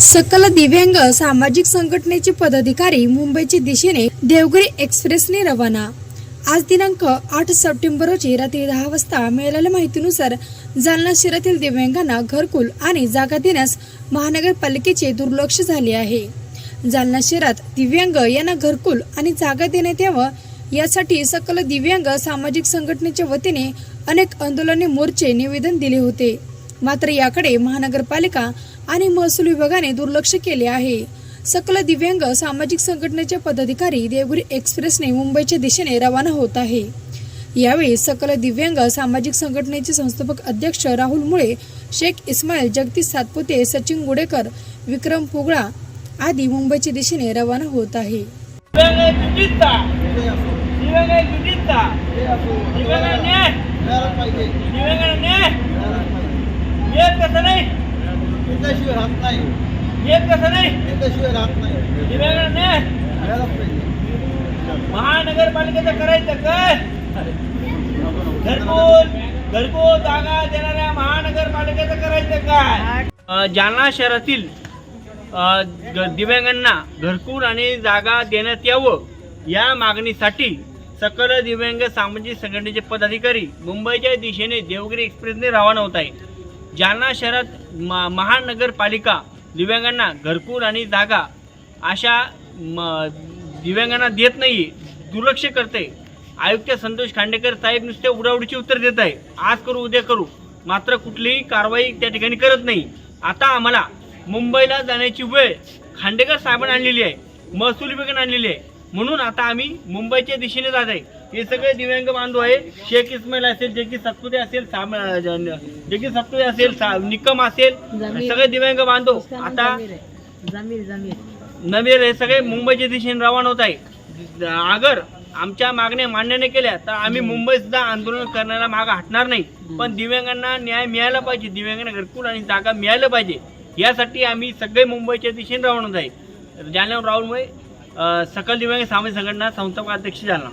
सकल दिव्यांग सामाजिक संघटनेचे पदाधिकारी मुंबईच्या दिशेने देवगिरी एक्सप्रेसने रवाना. आज दिनांक आठ सप्टेंबर रोजी रात्री दहा वाजता मिळालेल्या माहितीनुसार जालना शहरातील दिव्यांगांना घरकुल आणि जागा देण्यास महानगरपालिकेचे दुर्लक्ष झाले आहे. जालना शहरात दिव्यांग यांना घरकुल आणि जागा देण्यात यावं यासाठी सकल दिव्यांग सामाजिक संघटनेच्या वतीने अनेक आंदोलने मोर्चे निवेदन दिले होते. मात्र याकडे महानगरपालिका आणि महसूल विभागाने दुर्लक्ष केले आहे. सकल दिव्यांग सामाजिक संघटनेचे पदाधिकारी देवगिरी एक्सप्रेसने मुंबईच्या दिशेने रवाना होत आहे. यावेळी सकल दिव्यांग सामाजिक संघटनेचे संस्थापक अध्यक्ष राहुल मुळे शेख इस्माईल जगदीश सातपुते सचिन गुडेकर विक्रम पुगळा आदी मुंबईच्या दिशेने रवाना होत आहे. दिव्यांग जुजिता दिव्यांग जुजिता दिव्यांग न्याय दिव्यांग न्याय येत कसं नाही? त्याशिवाय राहत नाही. येत कसं नाही? त्याशिवाय राहत नाही. पाहिजे महानगरपालिकेचं करायचं काय? घरकुल घरकुल जागा देणाऱ्या महानगरपालिकेचं करायचं काय? अ, जालना शहरातील अ, ग- दिव्यांगांना घरकुल आणि जागा देण्यात यावं या मागणीसाठी सकल दिव्यांग सामाजिक संघटनेचे पदाधिकारी मुंबईच्या दिशेने देवगिरी एक्सप्रेसने रवाना होत आहे जालना शहरात म महानगरपालिका दिव्यांगांना घरकुल आणि जागा अशा म दिव्यांगांना देत नाही दुर्लक्ष करते. आयुक्त संतोष खांडेकर साहेब नुसते उडावडीची उत्तर देत आहे. आज करू उद्या करू. मात्र कुठलीही कारवाई त्या ठिकाणी करत नाही. आता आम्हाला मुंबईला जाण्याची वेळ. खांडेकर साहेबांनी आणलेली आहे. महसूल विभागाने आणलेली आहे. म्हणून आता आम्ही मुंबईच्या दिशेने जात आहे. हे सगळे दिव्यांग बांधव आहे. शेख इस्माईल असेल जे की सतपुते असेल साम जे की सतपुते असेल निकम असेल सगळे दिव्यांग बांधव. आता नवीर हे सगळे मुंबईच्या दिशेने रवाना होत आहे. अगर आमच्या मागण्या मान्य नाही केल्या तर आम्ही मुंबईत सुद्धा आंदोलन करण्याला मागे हटणार नाही. पण दिव्यांगांना न्याय मिळाला पाहिजे. दिव्यांगांना घरकुल आणि जागा मिळालं पाहिजे. यासाठी आम्ही सगळे मुंबईच्या दिशेने रवाना होत आहे. जालन्यावर राहुलमुळे सकल दिव्यांग सामाजिक संघटना संस्थापक अध्यक्ष जालना.